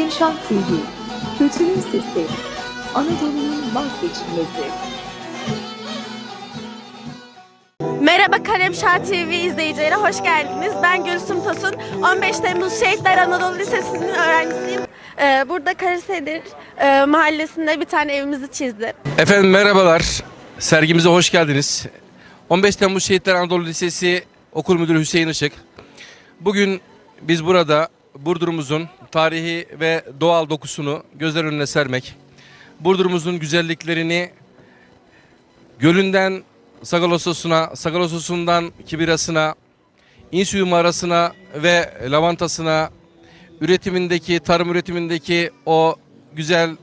Kalemşah TV, Kültürün Sesi, Anadolu'nun vazgeçilmezi. Merhaba Kalemşah TV izleyicileri, hoş geldiniz. Ben Gülsüm Tosun, 15 Temmuz Şehitler Anadolu Lisesi'nin öğrencisiyim. Ee, burada Karasedir e, mahallesinde bir tane evimizi çizdim. Efendim merhabalar. Sergimize hoş geldiniz. 15 Temmuz Şehitler Anadolu Lisesi Okul Müdürü Hüseyin Işık. Bugün biz burada Burdur'umuzun tarihi ve doğal dokusunu gözler önüne sermek, Burdur'umuzun güzelliklerini gölünden Sagalosos'una, Sagalosos'undan Kibiras'ına, İnsuyu mağarasına ve lavantasına, üretimindeki, tarım üretimindeki o güzel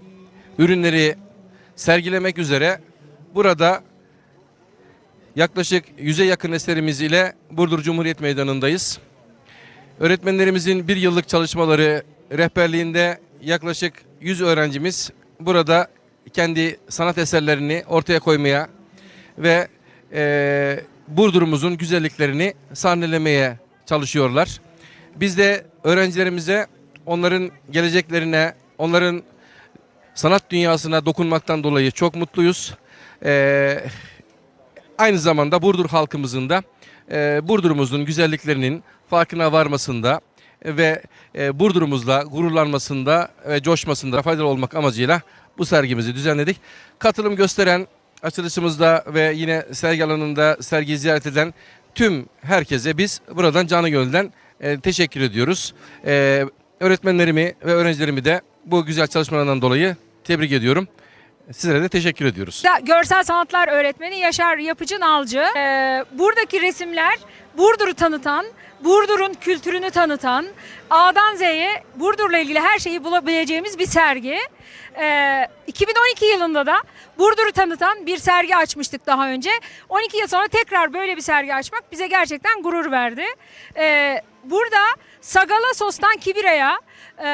ürünleri sergilemek üzere burada yaklaşık 100'e yakın eserimiz ile Burdur Cumhuriyet Meydanı'ndayız. Öğretmenlerimizin bir yıllık çalışmaları rehberliğinde yaklaşık 100 öğrencimiz burada kendi sanat eserlerini ortaya koymaya ve eee Burdur'umuzun güzelliklerini sahnelemeye çalışıyorlar. Biz de öğrencilerimize onların geleceklerine, onların sanat dünyasına dokunmaktan dolayı çok mutluyuz. Ee, aynı zamanda Burdur halkımızın da e, Burdur'umuzun güzelliklerinin farkına varmasında ve e, Burdur'umuzla gururlanmasında ve coşmasında faydalı olmak amacıyla bu sergimizi düzenledik. Katılım gösteren açılışımızda ve yine sergi alanında sergiyi ziyaret eden tüm herkese biz buradan canı gönülden e, teşekkür ediyoruz. E, öğretmenlerimi ve öğrencilerimi de bu güzel çalışmalarından dolayı tebrik ediyorum. Sizlere de teşekkür ediyoruz. Görsel sanatlar öğretmeni Yaşar Yapıcı Nalcı. Ee, buradaki resimler Burdur'u tanıtan, Burdur'un kültürünü tanıtan, A'dan Z'ye Burdur'la ilgili her şeyi bulabileceğimiz bir sergi. Ee, 2012 yılında da Burdur'u tanıtan bir sergi açmıştık daha önce. 12 yıl sonra tekrar böyle bir sergi açmak bize gerçekten gurur verdi. Ee, burada Sagala Sos'tan Kibira'ya, e,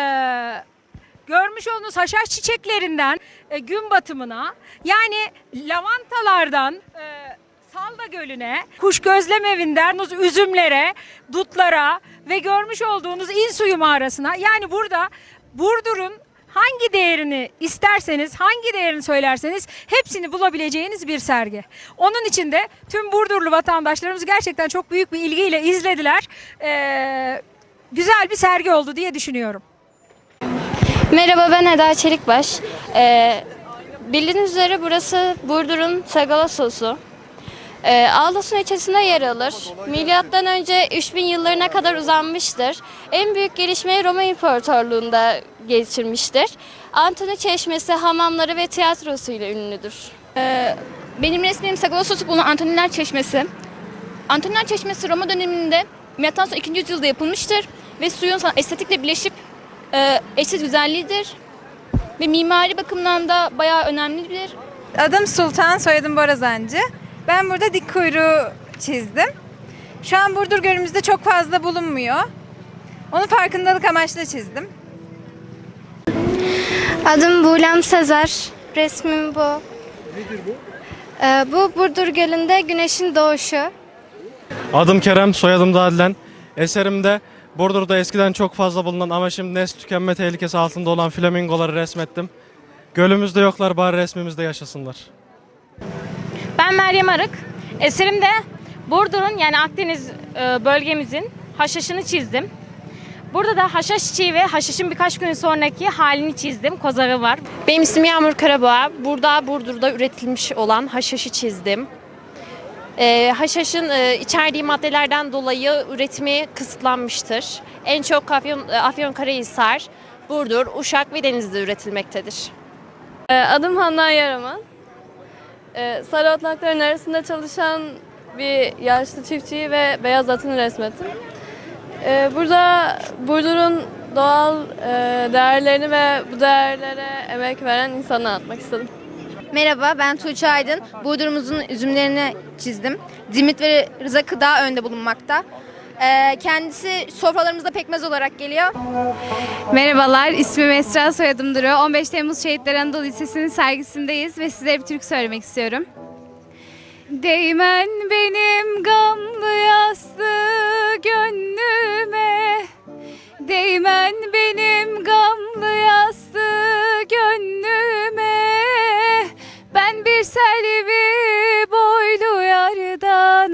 görmüş olduğunuz haşhaş çiçeklerinden e, gün batımına yani lavantalardan e, Salda Gölü'ne, kuş gözlem evinden üzümlere, dutlara ve görmüş olduğunuz İnsuyu mağarasına yani burada Burdur'un hangi değerini isterseniz, hangi değerini söylerseniz hepsini bulabileceğiniz bir sergi. Onun için de tüm Burdurlu vatandaşlarımız gerçekten çok büyük bir ilgiyle izlediler. Ee, güzel bir sergi oldu diye düşünüyorum. Merhaba ben Eda Çelikbaş. Ee, bildiğiniz üzere burası Burdur'un Sagalasosu. Ee, Ağlasun ilçesinde yer alır. Milattan önce 3000 yıllarına kadar uzanmıştır. En büyük gelişmeyi Roma İmparatorluğu'nda geçirmiştir. Antony Çeşmesi, hamamları ve tiyatrosu ile ünlüdür. Benim resmim Sagalassos bulunan Antoniler Çeşmesi. Antoniler Çeşmesi Roma döneminde sonra 2. yüzyılda yapılmıştır ve suyun estetikle birleşip e, eşsiz güzelliğidir. Ve mimari bakımdan da bayağı önemlidir. Adım Sultan, soyadım Borazancı. Ben burada dik kuyruğu çizdim. Şu an Burdur Gölümüzde çok fazla bulunmuyor. Onu farkındalık amaçlı çizdim. Adım Buğlem Sezer. Resmim bu. Nedir bu? bu Burdur Gölü'nde güneşin doğuşu. Adım Kerem, soyadım da Adlen. Eserimde Burdur'da eskiden çok fazla bulunan ama şimdi nesli tükenme tehlikesi altında olan flamingoları resmettim. Gölümüzde yoklar bari resmimizde yaşasınlar. Ben Meryem Arık. Eserimde Burdur'un yani Akdeniz e, bölgemizin haşhaşını çizdim. Burada da haşhaş çiçeği ve haşhaşın birkaç gün sonraki halini çizdim. Kozarı var. Benim ismim Yağmur Karaboğa. Burada Burdur'da üretilmiş olan haşhaşı çizdim. Ee, haşhaşın e, içerdiği maddelerden dolayı üretimi kısıtlanmıştır. En çok Afyon, e, Afyonkarahisar, Burdur, Uşak ve Denizli'de üretilmektedir. Ee, Adım Handan Yaraman. Ee, Sarı otlakların arasında çalışan bir yaşlı çiftçiyi ve beyaz atını resmettim. Ee, Burada Burdur'un doğal e, değerlerini ve bu değerlere emek veren insanı anlatmak istedim. Merhaba, ben Tuğçe Aydın. Burdur'umuzun üzümlerini çizdim. Dimit ve Rıza Kıda önde bulunmakta. Ee, kendisi sofralarımızda pekmez olarak geliyor. Merhabalar, ismim Esra, soyadım Duru. 15 Temmuz Şehitler Anadolu Lisesi'nin sergisindeyiz ve size bir türkü söylemek istiyorum. Değmen benim gamlı yaslı gönlüme Değmen benim gamlı Selvi boylu yardan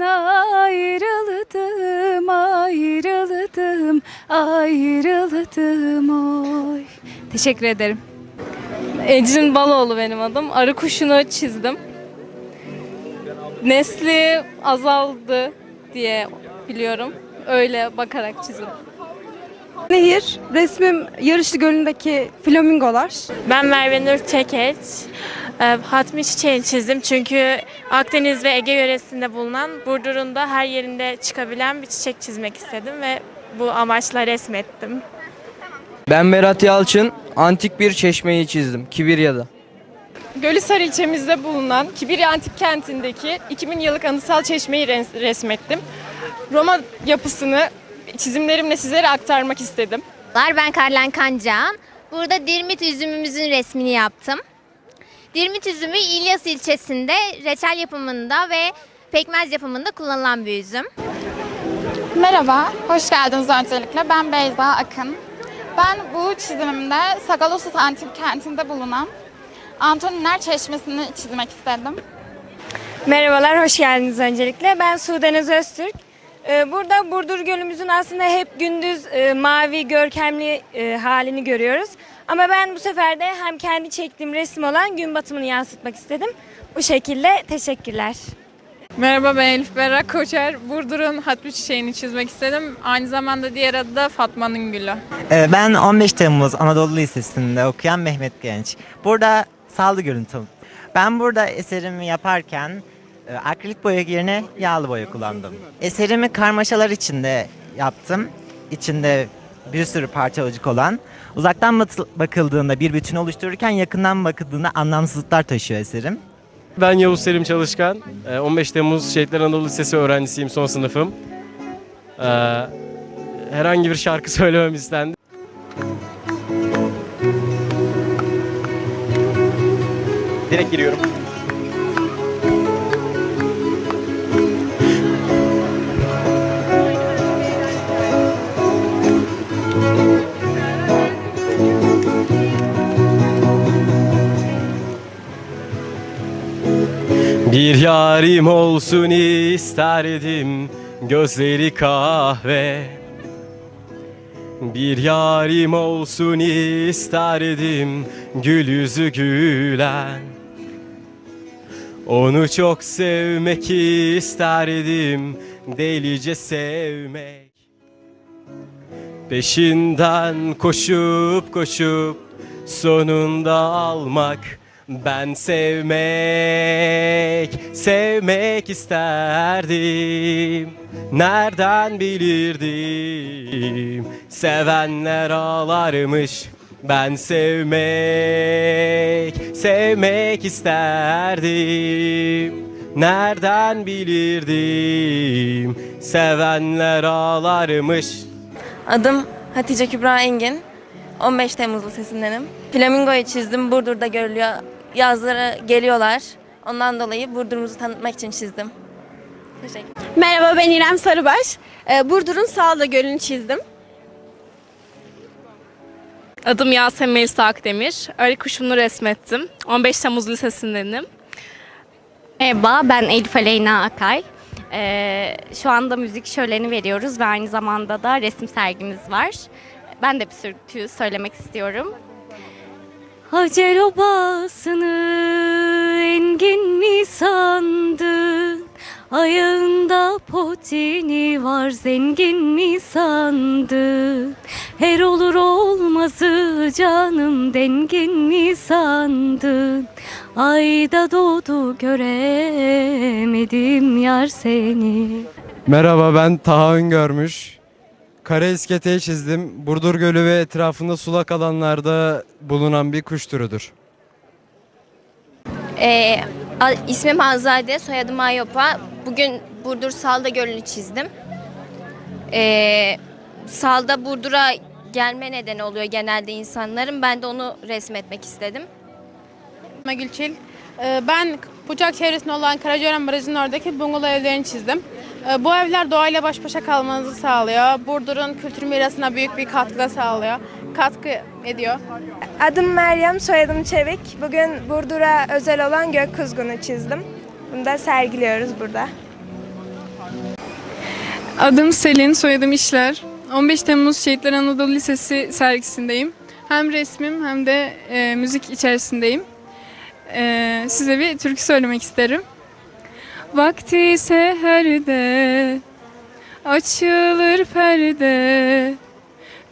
ayrıldım, ayrıldım, ayrıldım oy. Teşekkür ederim. Ecrin Baloğlu benim adım. Arı kuşunu çizdim. Nesli azaldı diye biliyorum. Öyle bakarak çizdim. Nehir, resmim Yarışlı Gölü'ndeki flamingolar. Ben Merve Nur Çekeç. Ee, Hatmi çiçeğini çizdim çünkü Akdeniz ve Ege yöresinde bulunan Burdur'un da her yerinde çıkabilen bir çiçek çizmek istedim ve bu amaçla resmettim. Ben Berat Yalçın, antik bir çeşmeyi çizdim, Kibirya'da. Gölhisar ilçemizde bulunan Kibirya Antik Kenti'ndeki 2000 yıllık anıtsal çeşmeyi res- resmettim. Roma yapısını çizimlerimle sizlere aktarmak istedim. Ben Karlen Kancan. Burada Dirmit üzümümüzün resmini yaptım. Dirmit üzümü İlyas ilçesinde reçel yapımında ve pekmez yapımında kullanılan bir üzüm. Merhaba, hoş geldiniz öncelikle. Ben Beyza Akın. Ben bu çizimimde Sagalassos Antik Kenti'nde bulunan Antoniner Çeşmesi'ni çizmek istedim. Merhabalar, hoş geldiniz öncelikle. Ben Sudenaz Öztürk. Ee, Burada Burdur Gölümüzün aslında hep gündüz e, mavi, görkemli e, halini görüyoruz. Ama ben bu sefer de hem kendi çektiğim resim olan gün batımını yansıtmak istedim. Bu şekilde teşekkürler. Merhaba ben Elif Berrak Koçer. Burdur'un hatmi çiçeğini çizmek istedim. Aynı zamanda diğer adı da Fatma'nın gülü. Ben 15 Temmuz Anadolu Lisesi'nde okuyan Mehmet Genç. Burada sağlı görüntü. Ben burada eserimi yaparken e, akrilik boya yerine yağlı boya kullandım. Eserimi karmaşalar içinde yaptım. İçinde bir sürü parçacık olan. Uzaktan bakıldığında bir bütün oluştururken yakından bakıldığında anlamsızlıklar taşıyor eserim. Ben Yavuz Selim Çalışkan. Ee, 15 Temmuz Şehitler Anadolu Lisesi öğrencisiyim son sınıfım. Ee, Herhangi bir şarkı söylemem istendi. Direkt giriyorum. Bir yarim olsun isterdim gözleri kahve. Bir yarim olsun isterdim gül yüzü gülen. Onu çok sevmek isterdim delice sevmek. Peşinden koşup koşup sonunda almak ben sevmek, sevmek isterdim Nereden bilirdim Sevenler ağlarmış Ben sevmek, sevmek isterdim Nereden bilirdim Sevenler ağlarmış Adım Hatice Kübra Engin. 15 Temmuz Lisesi'ndenim. Flamingoyu çizdim. Burdur'da görülüyor. Yazları geliyorlar. Ondan dolayı Burdur'umuzu tanıtmak için çizdim. Teşekkür Merhaba ben İrem Sarıbaş. Ee, Burdur'un Sağda Gölü'nü çizdim. Adım Yasemin Melisa Akdemir. Arı kuşunu resmettim. 15 Temmuz Lisesi'ndenim. Merhaba, ben Elif Aleyna Akay. Ee, şu anda müzik şöleni veriyoruz ve aynı zamanda da resim sergimiz var. Ben de bir türkü söylemek istiyorum. Hacer obasını engin mi sandın? Ayağında potini var zengin mi sandın? Her olur olmazı canım dengin mi sandın? Ayda doğdu göremedim yar seni. Merhaba ben Taha Öngörmüş. Kare isketeyi çizdim. Burdur Gölü ve etrafında sulak alanlarda bulunan bir kuş türüdür. Ee, a- ismim Hanzade, soyadım Ayopa. Bugün Burdur Salda Gölü'nü çizdim. Ee, Salda Burdur'a gelme nedeni oluyor genelde insanların. Ben de onu resmetmek istedim. Gülçil. Ee, Ben Bucak çevresinde olan Karacaören Barajı'nın oradaki bungalov evlerini çizdim. Ee, Bu evler doğayla baş başa kalmanızı sağlıyor. Burdur'un kültür mirasına büyük bir katkı sağlıyor. Katkı ediyor. Adım Meryem, soyadım Çevik. Bugün Burdur'a özel olan gök kuzgunu çizdim. Bunu da sergiliyoruz burada. Adım Selin, soyadım İşler. 15 Temmuz Şehitler Anadolu Lisesi sergisindeyim. Hem resmim hem de e, müzik içerisindeyim. E, size bir türkü söylemek isterim. Vakti seherde açılır perde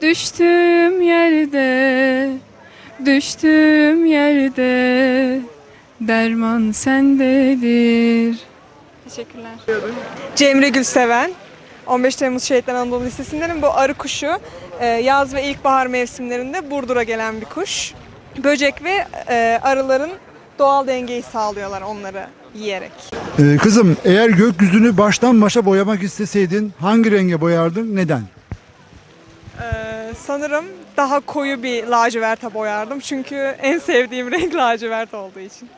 Düştüğüm yerde düştüğüm yerde derman sendedir. Teşekkürler. Cemre Gülseven. 15 Temmuz Şehitler Anadolu Lisesi'ndenim. Bu arı kuşu e, yaz ve ilkbahar mevsimlerinde Burdur'a gelen bir kuş. Böcek ve e, arıların doğal dengeyi sağlıyorlar onları yiyerek. Ee, kızım eğer gökyüzünü baştan başa boyamak isteseydin hangi renge boyardın? Neden? E, sanırım daha koyu bir laciverte boyardım. Çünkü en sevdiğim renk lacivert olduğu için.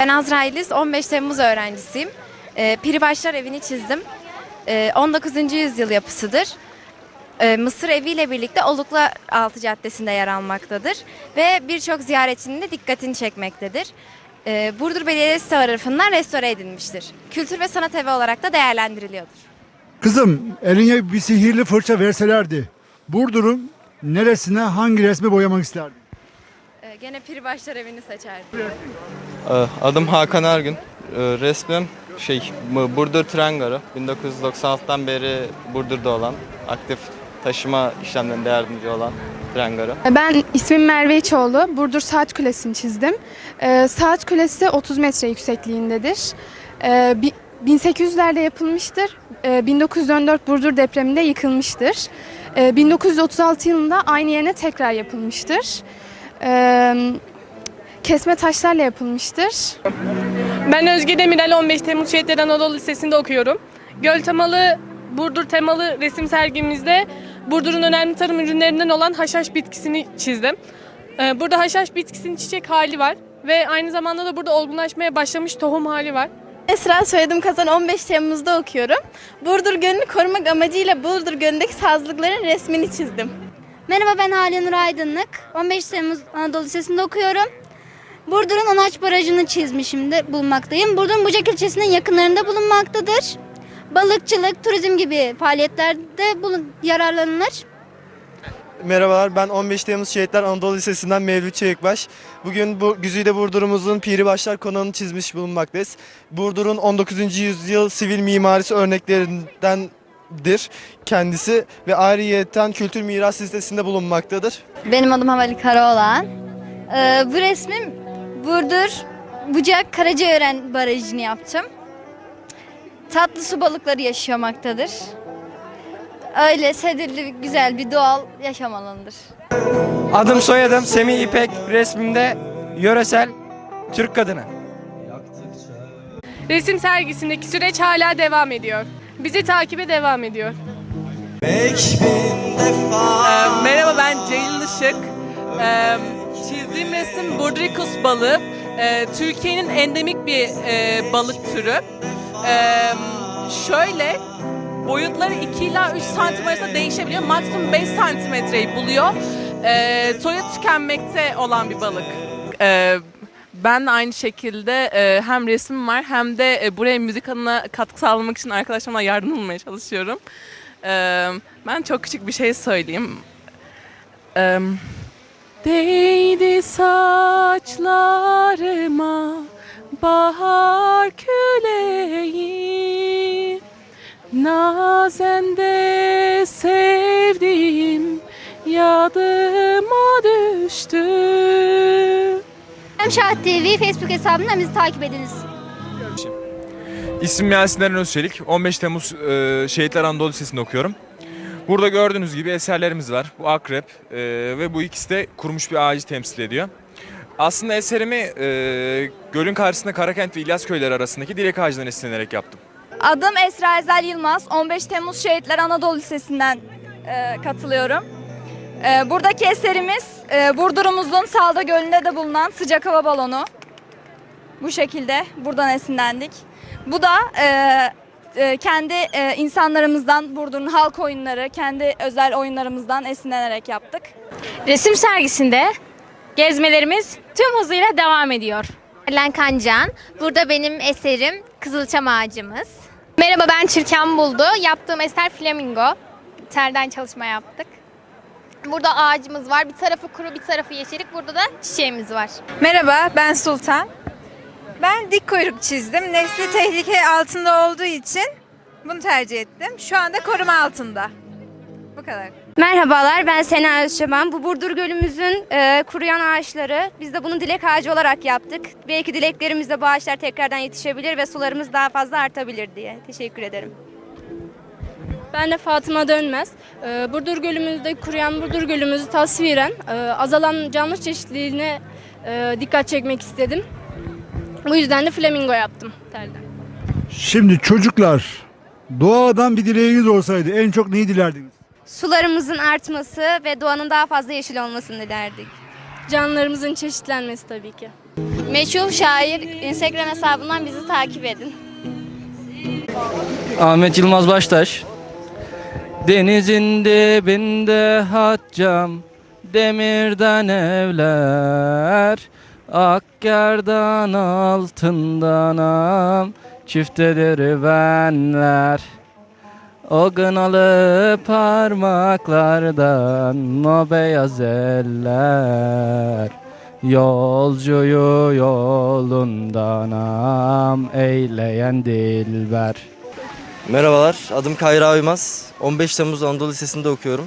Ben Azra İliz, 15 Temmuz öğrencisiyim. Ee, Piribaşlar evini çizdim. Ee, 19. yüzyıl yapısıdır. Ee, Mısır evi ile birlikte Olukla Altı Caddesi'nde yer almaktadır. Ve birçok ziyaretçinin de dikkatini çekmektedir. Ee, Burdur Belediyesi tarafından restore edilmiştir. Kültür ve sanat evi olarak da değerlendiriliyordur. Kızım eline bir sihirli fırça verselerdi. Burdur'un neresine hangi resmi boyamak isterdin? Ee, gene Piribaşlar evini seçerdim. Ee, Adım Hakan Ergün. Resmim şey Burdur Tren Garı. 1996'dan beri Burdur'da olan, aktif taşıma işlemlerinde yardımcı olan tren garı. Ben ismim Merve İçoğlu. Burdur Saat Kulesi'ni çizdim. Ee, saat Kulesi 30 metre yüksekliğindedir. Ee, bi- 1800'lerde yapılmıştır. Ee, 1914 Burdur depreminde yıkılmıştır. Ee, 1936 yılında aynı yerine tekrar yapılmıştır. Ee, kesme taşlarla yapılmıştır. Ben Özge Demirel 15 Temmuz Şehitler Anadolu Lisesi'nde okuyorum. Göl temalı Burdur temalı resim sergimizde Burdur'un önemli tarım ürünlerinden olan haşhaş bitkisini çizdim. Ee, Burada haşhaş bitkisinin çiçek hali var ve aynı zamanda da burada olgunlaşmaya başlamış tohum hali var. Esra soyadım Kazan 15 Temmuz'da okuyorum. Burdur Gölü'nü korumak amacıyla Burdur Gölü'ndeki sazlıkların resmini çizdim. Merhaba ben Hale Nur Aydınlık. 15 Temmuz Anadolu Lisesi'nde okuyorum. Burdur'un Onaç Barajı'nı çizmişim de bulunmaktayım. Burdur'un Bucak ilçesinin yakınlarında bulunmaktadır. Balıkçılık, turizm gibi faaliyetlerde bulun yararlanılır. Merhabalar ben 15 Temmuz Şehitler Anadolu Lisesi'nden Mevlüt Çevikbaş. Bugün bu Güzide Burdur'umuzun Piri Başlar konağını çizmiş bulunmaktayız. Burdur'un 19. yüzyıl sivil mimarisi örneklerindendir kendisi ve ayrıyeten kültür miras listesinde bulunmaktadır. Benim adım Havali Karaoğlan. Ee, bu resmim Burdur Bucak Karacaören Barajı'nı yaptım. Tatlı su balıkları yaşamaktadır. Öyle sedirli, güzel bir doğal yaşam alanıdır. Adım soyadım Semih İpek resmimde yöresel Türk kadını. Resim sergisindeki süreç hala devam ediyor. Bizi takibe devam ediyor. merhaba ben Ceylin Işık. çizdiğim resim Bordricus balığı. Türkiye'nin endemik bir balık türü. Şöyle boyutları 2 ila 3 santim arasında değişebiliyor. Maksimum 5 santimetreyi buluyor. soyu tükenmekte olan bir balık. ben de aynı şekilde hem resmim var hem de buraya müzik adına katkı sağlamak için arkadaşlarımla yardım bulmaya çalışıyorum. ben çok küçük bir şey söyleyeyim. Değdi saçlarıma bahar küleği Nazende sevdiğim yadıma düştü Şah TV Facebook hesabından bizi takip ediniz. İsmim Yasin Eren Özçelik. 15 Temmuz e, Şehitler Anadolu Lisesi'nde okuyorum. Burada gördüğünüz gibi eserlerimiz var. Bu akrep e, ve bu ikisi de kurumuş bir ağacı temsil ediyor. Aslında eserimi e, gölün karşısında Karakent ve İlyas köyleri arasındaki dilek ağacından esinlenerek yaptım. Adım Esra Ezel Yılmaz. 15 Temmuz Şehitler Anadolu Lisesi'nden e, katılıyorum. E, buradaki eserimiz e, Burdur'umuzun Salda Gölü'nde de bulunan sıcak hava balonu. Bu şekilde buradan esinlendik. Bu da e, e, kendi e, insanlarımızdan, Burdur'un halk oyunları, kendi özel oyunlarımızdan esinlenerek yaptık. Resim sergisinde gezmelerimiz tüm hızıyla devam ediyor. Eren Kancan. Burada benim eserim Kızılçam Ağacımız. Merhaba ben Çirken Buldu. Yaptığım eser Flamingo. Terden çalışma yaptık. Burada ağacımız var. Bir tarafı kuru, bir tarafı yeşillik. Burada da çiçeğimiz var. Merhaba, ben Sultan. Ben dik kuyruk çizdim. Nesli tehlike altında olduğu için bunu tercih ettim. Şu anda koruma altında. Bu kadar. Merhabalar ben Sena Özçaban. Bu Burdur Gölümüzün e, kuruyan ağaçları. Biz de bunu dilek ağacı olarak yaptık. Belki dileklerimizle bu ağaçlar tekrardan yetişebilir ve sularımız daha fazla artabilir diye. Teşekkür ederim. Ben de Fatıma Dönmez. Ee, Burdur Gölümüzde kuruyan Burdur Gölümüzü tasviren e, azalan canlı çeşitliliğine e, dikkat çekmek istedim. Bu yüzden de flamingo yaptım telden. Şimdi çocuklar doğadan bir dileğiniz olsaydı en çok neyi dilerdiniz? Sularımızın artması ve doğanın daha fazla yeşil olmasını dilerdik. Canlılarımızın çeşitlenmesi tabii ki. Meşhur şair Instagram hesabından bizi takip edin. Ahmet Yılmaz Baştaş. Denizin dibinde haccam, demirden evler, akkerdan altından am, çifteleri benler. O gınalı parmaklardan o beyaz eller Yolcuyu yolundan am eyleyen dilber Merhabalar, adım Kayra Uymaz. 15 Temmuz Anadolu Lisesi'nde okuyorum.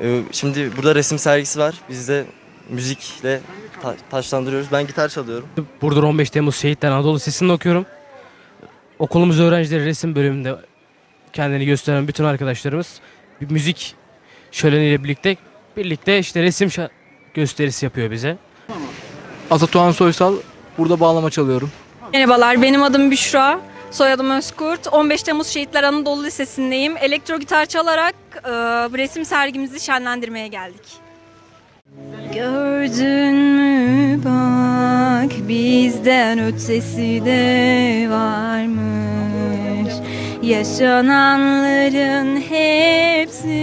Ee, Şimdi burada resim sergisi var. Biz de müzikle ta- taşlandırıyoruz. Ben gitar çalıyorum. Burdur 15 Temmuz Şehitler Anadolu Lisesi'nde okuyorum. Okulumuz öğrencileri resim bölümünde kendini gösteren bütün arkadaşlarımız bir müzik şöleniyle birlikte birlikte işte resim gösterisi yapıyor bize. Atatuğan Soysal, burada bağlama çalıyorum. Merhabalar, benim adım Büşra. Soyadım Özkurt. 15 Temmuz Şehitler Anadolu Lisesi'ndeyim. Elektro gitar çalarak e, resim sergimizi şenlendirmeye geldik. Gördün mü bak bizden ötesi de varmış Yaşananların hepsi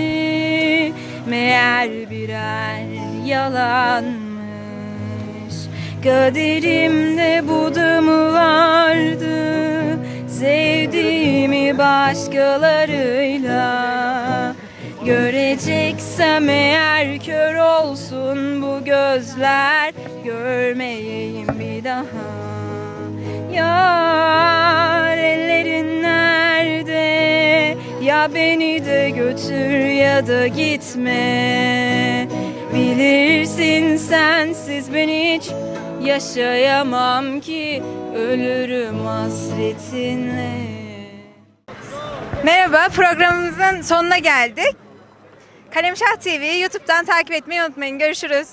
meğer birer yalanmış. Kaderimde bu da vardı Sevdiğimi başkalarıyla Göreceksem eğer kör olsun bu gözler Görmeyeyim bir daha. Yar nerede Beni de götür ya da gitme Bilirsin sensiz ben hiç yaşayamam ki Ölürüm hasretinle Merhaba, programımızın sonuna geldik. Kalemşah TV'yi YouTube'dan takip etmeyi unutmayın. Görüşürüz.